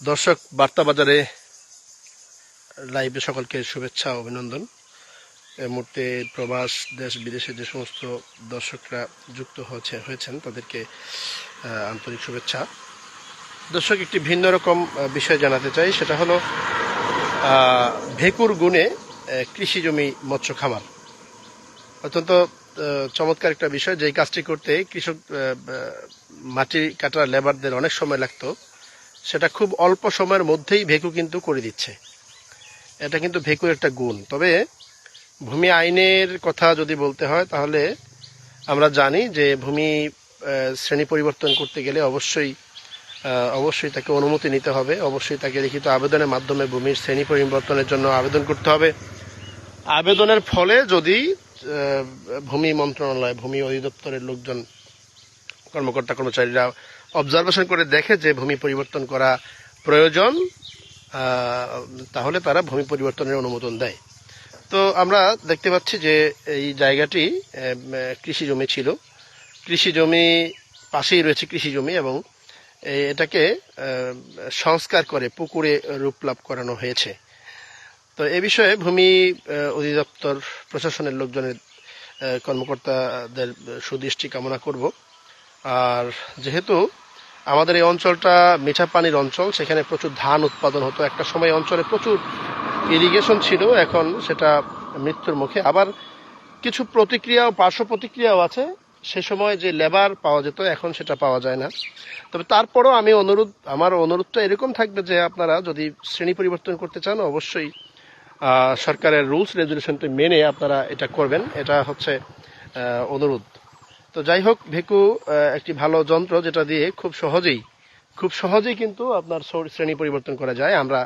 দর্শক বার্তা বাজারে লাইভে সকলকে শুভেচ্ছা, অভিনন্দন। এই মুহূর্তে প্রবাস, দেশ, বিদেশে যে সমস্ত দর্শকরা যুক্ত হয়েছে, হয়েছেন, তাদেরকে আন্তরিক শুভেচ্ছা। দর্শক, একটি ভিন্ন রকম বিষয় জানাতে চাই, সেটা হলো ভেকুর গুণে কৃষি জমি মৎস্য খামার। অত্যন্ত চমৎকার একটা বিষয় যে কাজটি করতে কৃষক মাটি কাটার লেবারদের অনেক সময় লাগতো। সেটা খুব অল্প সময়ের মধ্যেই ভেকু কিন্তু করে দিচ্ছে। এটা কিন্তু ভেকুর একটা গুণ। তবে ভূমি আইনের কথা যদি বলতে হয়, তাহলে আমরা জানি যে ভূমি শ্রেণি পরিবর্তন করতে গেলে অবশ্যই অবশ্যই তাকে অনুমতি নিতে হবে। অবশ্যই তাকে লিখিত আবেদনের মাধ্যমে ভূমির শ্রেণি পরিবর্তনের জন্য আবেদন করতে হবে। আবেদনের ফলে যদি ভূমি মন্ত্রণালয়, ভূমি অধিদপ্তরের লোকজন কর্মকর্তা কর্মচারীরা অবজারভেশন করে দেখে যে ভূমি পরিবর্তন করা প্রয়োজন তাহলে তারা ভূমি পরিবর্তনের অনুমোদন দেয়। তো আমরা দেখতে পাচ্ছি যে এই জায়গাটি কৃষি জমি ছিল। কৃষি জমি পাশেই রয়েছে কৃষি জমি এবং এটাকে সংস্কার করে পুকুরে রূপ লাভ করানো হয়েছে। তো এ বিষয়ে ভূমি অধিদপ্তর, প্রশাসনের লোকজনের কর্মকর্তাদের সুদৃষ্টি কামনা করব। আর যেহেতু আমাদের এই অঞ্চলটা মিঠা পানির অঞ্চল, সেখানে প্রচুর ধান উৎপাদন হতো। একটা সময় অঞ্চলে প্রচুর ইরিগেশন ছিল, এখন সেটা মৃত্যুর মুখে। আবার কিছু প্রতিক্রিয়া পার্শ্ব প্রতিক্রিয়াও আছে। সে সময় যে লেবার পাওয়া যেত, এখন সেটা পাওয়া যায় না। তবে তারপরও আমি অনুরোধ, আমার অনুরোধটা এরকম থাকবে যে আপনারা যদি শ্রেণি পরিবর্তন করতে চান, অবশ্যই সরকারের রুলস রেজুলেশনটি মেনে আপনারা এটা করবেন। এটা হচ্ছে অনুরোধ। তো যাই হোক, ভেকু একটি ভালো যন্ত্র যেটা দিয়ে খুব সহজেই খুব সহজেই কিন্তু আপনার শ্রেণি পরিবর্তন করা যায়। আমরা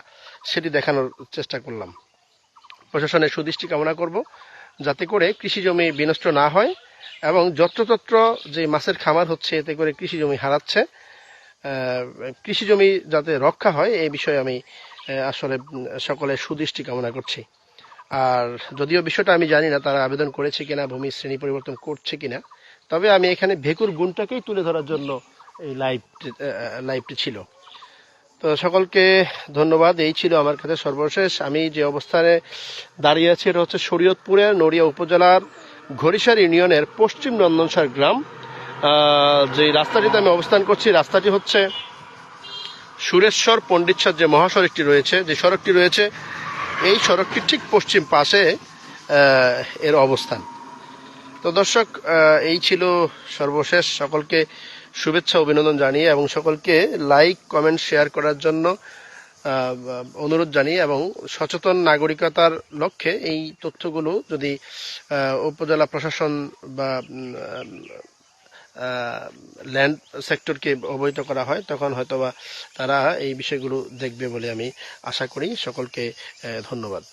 সেটি দেখানোর চেষ্টা করলাম। প্রশাসনের সুদৃষ্টি কামনা করব, যাতে করে কৃষি জমি বিনষ্ট না হয় এবং যত্রতত্র যে মাছের খামার হচ্ছে, এতে করে কৃষি জমি হারাচ্ছে। কৃষি জমি যাতে রক্ষা হয়, এই বিষয়ে আমি আসলে সকলে সুদৃষ্টি কামনা করছি। আর যদিও বিষয়টা আমি জানি না তারা আবেদন করেছে কিনা, ভূমি শ্রেণি পরিবর্তন করছে কিনা তবে আমি এখানে ভেকুর গুণটাকেই তুলে ধরার জন্য এই লাইভটি লাইভটি ছিল। তো সকলকে ধন্যবাদ। এই ছিল আমার কাছে সর্বশেষ। আমি যে অবস্থানে দাঁড়িয়ে আছি এটা হচ্ছে শরীয়তপুরের নড়িয়া উপজেলার ঘড়িসার ইউনিয়নের পশ্চিম নন্দনসার গ্রাম। যে রাস্তাটিতে আমি অবস্থান করছি, রাস্তাটি হচ্ছে সুরেশ্বর পণ্ডিতসার যে মহাসড়কটি রয়েছে, যে সড়কটি রয়েছে, এই সড়কটির ঠিক পশ্চিম পাশে এর অবস্থান। তো দর্শক এই ছিল সর্বশেষ সকলকে শুভেচ্ছা, অভিনন্দন জানিয়ে এবং সকলকে লাইক কমেন্ট শেয়ার করার জন্য অনুরোধ জানিয়ে এবং সচেতন নাগরিকতার লক্ষ্যে এই তথ্যগুলো যদি উপজেলা প্রশাসন বা ল্যান্ড সেক্টরকে অবহিত করা হয়, তখন হয়তোবা তারা এই বিষয়গুলো দেখবে বলে আমি আশা করি। সকলকে ধন্যবাদ।